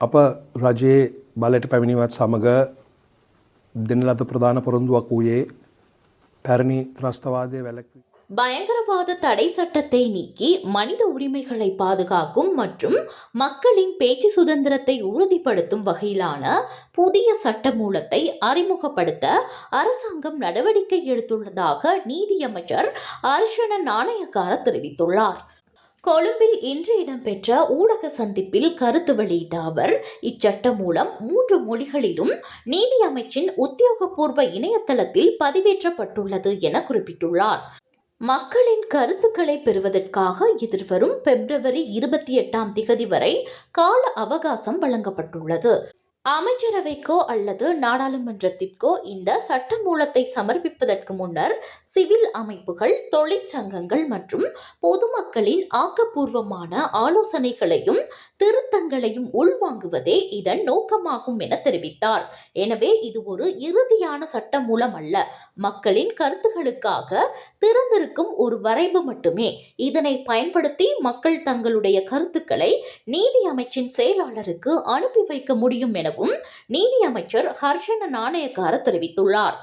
අප රජයේ බලට පැමිණිවත් සමඟ දෙන ලද ප්‍රධාන පොරොන්දුවක් වූයේ පැරණි ත්‍රස්තවාදය වැලක්වී. பயங்கரவாத தடை சட்டத்தை நீக்கி மனித உரிமைகளை பாதுகாக்கும் மற்றும் மக்களின் பேச்சு சுதந்திரத்தை உறுதிப்படுத்தும் வகையிலான புதிய சட்டமூலத்தை அறிமுகப்படுத்த அரசாங்கம் நடவடிக்கை எடுத்துள்ளதாக நீதியமைச்சர் அர்ஷன நாணயக்கார தெரிவித்துள்ளார் கொழும்பில் இன்று இடம்பெற்ற ஊடக சந்திப்பில் கருத்து வெளியிட்ட அவர் இச்சட்டம் மூலம் மூன்று மொழிகளிலும் நீதி அமைச்சின் உத்தியோகபூர்வ இணையதளத்தில் பதிவேற்றப்பட்டுள்ளது என குறிப்பிட்டுள்ளார். மக்களின் கருத்துக்களை பெறுவதற்காக எதிர்வரும் பிப்ரவரி இருபத்தி எட்டாம் திகதி வரை கால அவகாசம் வழங்கப்பட்டுள்ளது. அமைச்சரவைக்கோ அல்லது நாடாளுமன்றத்திற்கோ இந்த சட்டமூலத்தை சமர்ப்பிப்பதற்கு முன்னர் சிவில் அமைப்புகள் தொழிற்சங்கங்கள் மற்றும் பொதுமக்களின் ஆக்கப்பூர்வமான ஆலோசனைகளையும் திருத்தங்களையும் உள்வாங்குவதே இதன் நோக்கமாகும் என தெரிவித்தார். எனவே இது ஒரு இறுதியான சட்டமூலம் அல்ல. மக்களின் கருத்துகளுக்காக திறந்திருக்கும் ஒரு வரைவு மட்டுமே. இதனை பயன்படுத்தி மக்கள் தங்களுடைய கருத்துக்களை நீதி அமைச்சின் செயலாளருக்கு அனுப்பி வைக்க முடியும் எனவும் நீதி அமைச்சர் ஹர்ஷன நாணயக்கார தெரிவித்துள்ளார்.